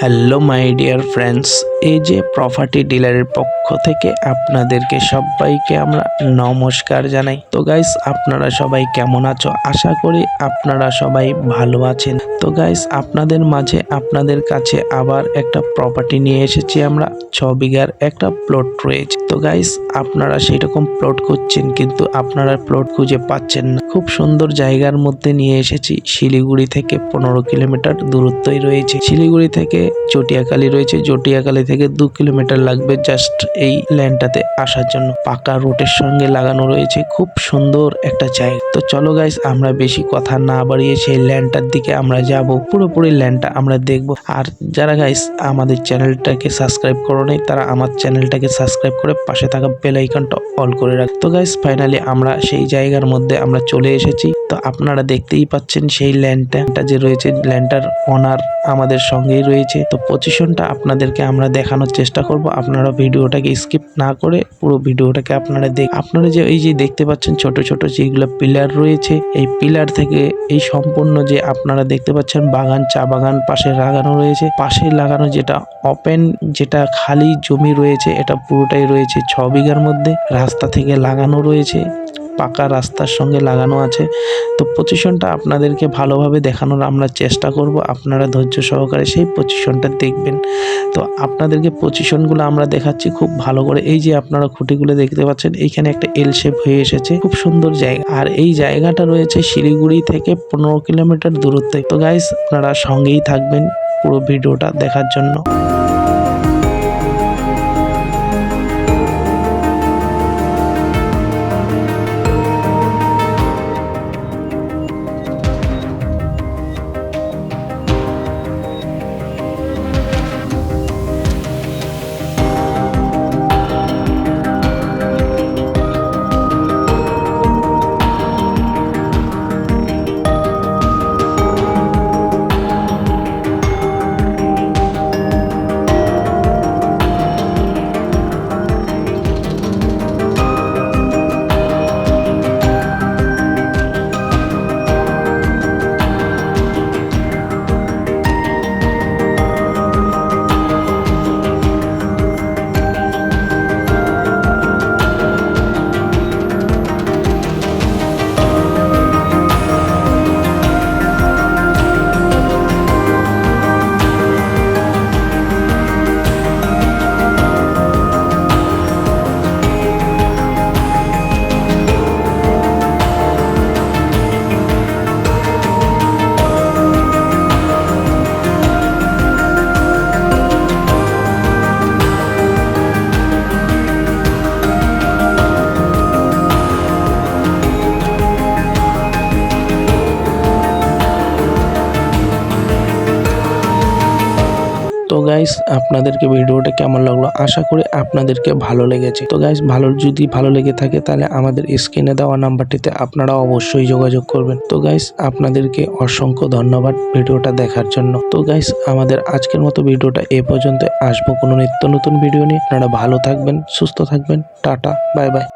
hello my dear friends. এই যে property ডিলারের পক্ষ থেকে আপনাদেরকে সবাইকে আমরা নমস্কার জানাই। তো গাইস আপনারা সবাই কেমন আছো? আশা করি আপনারা সবাই ভালো আছেন। তো গাইস আপনাদের মাঝে আপনাদের কাছে আবার একটা প্রপার্টি নিয়ে এসেছি আমরা ছ বিঘার একটা প্লট রয়েছে। তো গাইস আপনারা সেরকম প্লট খুঁজছেন কিন্তু আপনারা প্লট খুঁজে পাচ্ছেন না। খুব সুন্দর জায়গার মধ্যে নিয়ে এসেছি। শিলিগুড়ি থেকে পনেরো কিলোমিটার দূরত্বই রয়েছে। শিলিগুড়ি থেকে চটিয়াকালী রয়েছে। চটিয়াকালী থেকে দু কিলোমিটার লাগবে জাস্ট এই ল্যান্ডটাতে আসার জন্য। পাকা রোডের সঙ্গে লাগানো রয়েছে খুব সুন্দর একটা জায়গা। তো চলো গাইস আমরা বেশি কথা না বাড়িয়ে সেই ল্যান্ডটার দিকে আমরা যাব। পুরোপুরি ল্যান্ডটা আমরা দেখব। আর যারা গাইস আমাদের চ্যানেলটাকে সাবস্ক্রাইব করো নেই, তারা আমার চ্যানেলটাকে সাবস্ক্রাইব করে পাশে থাকা বেল আইকনটা অল করে রাখ। তো গাইস ফাইনালি আমরা সেই জায়গার মধ্যে আমরা চলে এসেছি। তো আপনারা দেখতেই পাচ্ছেন সেই ল্যান্ডটা যে রয়েছে, ল্যান্ডটার অনার আমাদের সঙ্গেই রয়েছে। তো পজিশনটা আপনাদেরকে আমরা দেখানোর চেষ্টা করব। আপনারা ভিডিওটাকে স্কিপ না করে পুরো ভিডিওটাকে আপনারা দেখ আপনারা যে এই যে দেখতে পাচ্ছেন ছোট ছোট যেগুলো পিলার রয়েছে, এই পিলার থেকে এই সম্পূর্ণ যে আপনারা দেখতে পাচ্ছেন বাগান, চা বাগান পাশে লাগানো রয়েছে। পাশে লাগানো যেটা ওপেন যেটা খালি জমি রয়েছে, এটা পুরোটাই রয়েছে ছ বিঘার মধ্যে। রাস্তা থেকে লাগানো রয়েছে। পাকা রাস্তার সঙ্গে লাগানো আছে। তো পজিশনটা আপনাদেরকে ভালোভাবে দেখানোর আমরা চেষ্টা করব। আপনারা ধৈর্য সহকারে সেই পজিশনটা দেখবেন। তো আপনাদেরকে পজিশনগুলো আমরা দেখাচ্ছি খুব ভালো করে। এই যে আপনারা খুঁটিগুলো দেখতে পাচ্ছেন, এইখানে একটা এল শেপ হয়ে এসেছে। খুব সুন্দর জায়গা। আর এই জায়গাটা রয়েছে শিলিগুড়ি থেকে পনেরো কিলোমিটার দূরত্বে। তো গাইস আপনারা সঙ্গেই থাকবেন পুরো ভিডিওটা দেখার জন্য। গাইস আপনাদেরকে ভিডিওটা কেমন লাগল? আশা করি আপনাদেরকে ভালো লেগেছে। তো গাইস ভালো, যদি ভালো লেগে থাকে, তাহলে আমাদের স্ক্রিনে দেওয়া নাম্বারটিতে আপনারা অবশ্যই যোগাযোগ করবেন। তো গাইস আপনাদেরকে অসংখ্য ধন্যবাদ ভিডিওটা দেখার জন্য। তো গাইস আমাদের আজকের মতো ভিডিওটা এ পর্যন্ত। আসব কোনো নিত্য নতুন ভিডিও নিয়ে। আপনারা ভালো থাকবেন, সুস্থ থাকবেন। Tata bye bye